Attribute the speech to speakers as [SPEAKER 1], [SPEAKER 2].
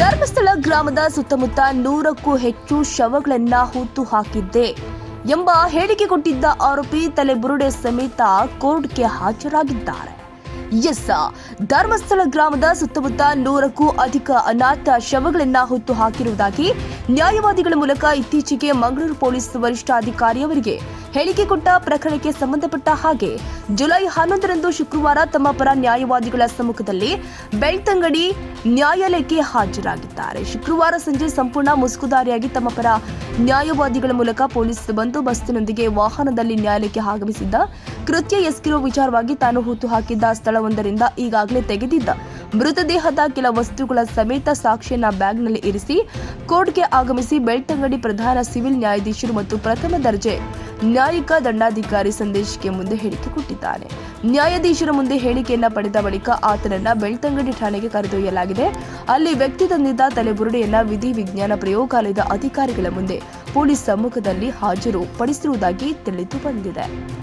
[SPEAKER 1] ಧರ್ಮಸ್ಥಳ ಗ್ರಾಮದ ಸುತ್ತಮುತ್ತ ನೂರಕ್ಕೂ ಹೆಚ್ಚು ಶವಗಳನ್ನ ಹೂತು ಹಾಕಿದ್ದೆ ಎಂಬ ಹೇಳಿಕೆ ಕೊಟ್ಟಿದ್ದ ಆರೋಪಿ ತಲೆಬುರುಡೆ ಸಮೇತ ಕೋರ್ಟ್ಗೆ ಹಾಜರಾಗಿದ್ದಾರೆ. ಎಸ್, ಧರ್ಮಸ್ಥಳ ಗ್ರಾಮದ ಸುತ್ತಮುತ್ತ ನೂರಕ್ಕೂ ಅಧಿಕ ಅನಾಥ ಶವಗಳನ್ನ ಹೊತ್ತು ಹಾಕಿರುವುದಾಗಿ ನ್ಯಾಯವಾದಿಗಳ ಮೂಲಕ ಇತ್ತೀಚೆಗೆ ಮಂಗಳೂರು ಪೊಲೀಸ್ ವರಿಷ್ಠಾಧಿಕಾರಿಯವರಿಗೆ ಹೇಳಿಕೆ ಕೊಟ್ಟ ಪ್ರಕರಣಕ್ಕೆ ಸಂಬಂಧಪಟ್ಟ ಹಾಗೆ ಜುಲೈ ಹನ್ನೊಂದರಂದು ಶುಕ್ರವಾರ ತಮ್ಮ ಪರ ನ್ಯಾಯವಾದಿಗಳ ಸಮ್ಮುಖದಲ್ಲಿ ಬೆಳ್ತಂಗಡಿ ನ್ಯಾಯಾಲಯಕ್ಕೆ ಹಾಜರಾಗಿದ್ದಾರೆ. ಶುಕ್ರವಾರ ಸಂಜೆ ಸಂಪೂರ್ಣ ಮುಸುಕುದಾರಿಯಾಗಿ ತಮ್ಮ ಪರ ನ್ಯಾಯವಾದಿಗಳ ಮೂಲಕ ಪೊಲೀಸ್ ಬಂದೋಬಸ್ತಿನೊಂದಿಗೆ ವಾಹನದಲ್ಲಿ ನ್ಯಾಯಾಲಯಕ್ಕೆ ಆಗಮಿಸಿದ್ದ ಕೃತ್ಯ ಎಸಗಿರುವ ವಿಚಾರವಾಗಿ ತಾನು ಹೂತು ಹಾಕಿದ್ದ ಸ್ಥಳವೊಂದರಿಂದ ಈಗಾಗಲೇ ತೆಗೆದಿದ್ದ ಮೃತದೇಹದ ಕೆಲ ವಸ್ತುಗಳ ಸಮೇತ ಸಾಕ್ಷಿಯನ್ನ ಬ್ಯಾಗ್ನಲ್ಲಿ ಇರಿಸಿ ಕೋರ್ಟ್ಗೆ ಆಗಮಿಸಿ ಬೆಳ್ತಂಗಡಿ ಪ್ರಧಾನ ಸಿವಿಲ್ ನ್ಯಾಯಾಧೀಶರು ಮತ್ತು ಪ್ರಥಮ ದರ್ಜೆ ನ್ಯಾಯಿಕ ದಂಡಾಧಿಕಾರಿ ಸಂದೇಶಕ್ಕೆ ಮುಂದೆ ಹೇಳಿಕೆ ಕೊಟ್ಟಿದ್ದಾನೆ ನ್ಯಾಯಾಧೀಶರ ಮುಂದೆ ಹೇಳಿಕೆಯನ್ನ ಪಡೆದ ಬಳಿಕ ಆತನನ್ನ ಬೆಳ್ತಂಗಡಿ ಠಾಣೆಗೆ ಕರೆದೊಯ್ಯಲಾಗಿದೆ. ಅಲ್ಲಿ ವ್ಯಕ್ತಿ ತಂದಿದ್ದ ತಲೆಬುರುಡೆಯನ್ನ ವಿಧಿ ವಿಜ್ಞಾನ ಪ್ರಯೋಗಾಲಯದ ಅಧಿಕಾರಿಗಳ ಮುಂದೆ ಪೊಲೀಸ್ ಸಮ್ಮುಖದಲ್ಲಿ ಹಾಜರು ಪಡಿಸಿರುವುದಾಗಿ ತಿಳಿದು ಬಂದಿದೆ.